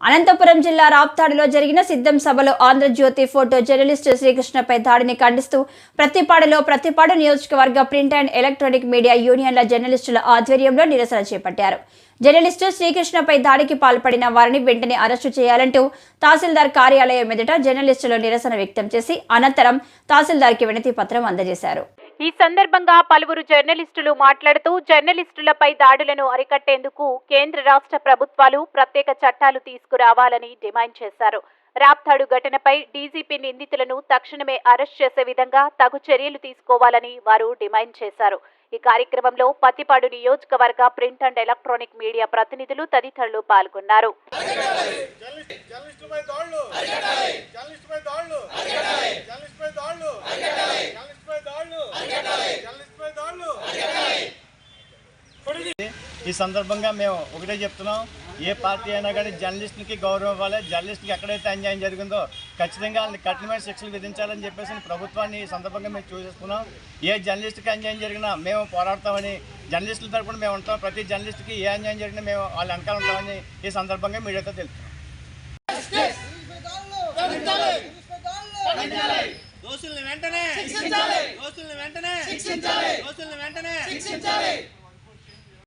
అనంతపురం జిల్లా రాప్తాడులో జరిగిన సిద్ధం సభలో ఆంధ్రజ్యోతి ఫోటో జర్నలిస్ట్ శ్రీకృష్ణపై దాడిని ఖండిస్తూ ప్రతిపాడులో ప్రతిపాడు నియోజకవర్గ ప్రింట్ అండ్ ఎలక్ట్రానిక్ మీడియా యూనియన్ల జర్నలిస్టుల ఆధ్వర్యంలో నిరసన చేపట్టారు. జర్నలిస్టు శ్రీకృష్ణపై దాడికి పాల్పడిన వారిని వెంటనే అరెస్టు చేయాలంటూ తహసీల్దార్ కార్యాలయం ఎదుట జర్నలిస్టులు నిరసన వ్యక్తం చేసి అనంతరం తహసీల్దార్కి వినతి పత్రం అందజేశారు. ఈ సందర్భంగా పలువురు జర్నలిస్టులు మాట్లాడుతూ జర్నలిస్టులపై దాడులను అరికట్టేందుకు కేంద్ర రాష్ట్ర ప్రభుత్వాలు ప్రత్యేక చట్టాలు తీసుకురావాలని డిమాండ్ చేశారు. రాప్తాడు ఘటనపై డీజీపీ నిందితులను తక్షణమే అరెస్ట్ చేసే విధంగా తగు చర్యలు తీసుకోవాలని వారు డిమాండ్ చేశారు. ఈ కార్యక్రమంలో పత్తిపాడు నియోజకవర్గ ప్రింట్ అండ్ ఎలక్ట్రానిక్ మీడియా ప్రతినిధులు తదితరులు పాల్గొన్నారు. ఈ సందర్భంగా మేము ఒకటే చెప్తున్నాం ఏ పార్టీ అయినా కానీ జర్నలిస్టులకి గౌరవం ఇవ్వాలి జర్నలిస్టులకి ఎక్కడైతే అన్యాయం జరిగిందో ఖచ్చితంగా వాళ్ళని కఠినమైన శిక్షలు విధించాలని చెప్పేసి ప్రభుత్వాన్ని ఈ సందర్భంగా మేము చూసేస్తున్నాం ఏ జర్నలిస్ట్కి అన్యాయం జరిగినా మేము పోరాడతామని జర్నలిస్టుల తరపున మేము ఉంటాం. ప్రతి జర్నలిస్ట్కి ఏ అన్యాయం జరిగినా మేము వాళ్ళ వెనకాల ఉంటామని ఈ సందర్భంగా మీడియాతో తెలుపుతున్నాం దోషుల్ని వెంటనే దోషుల్ని వెంటనే దోషుల్ని వెంటనే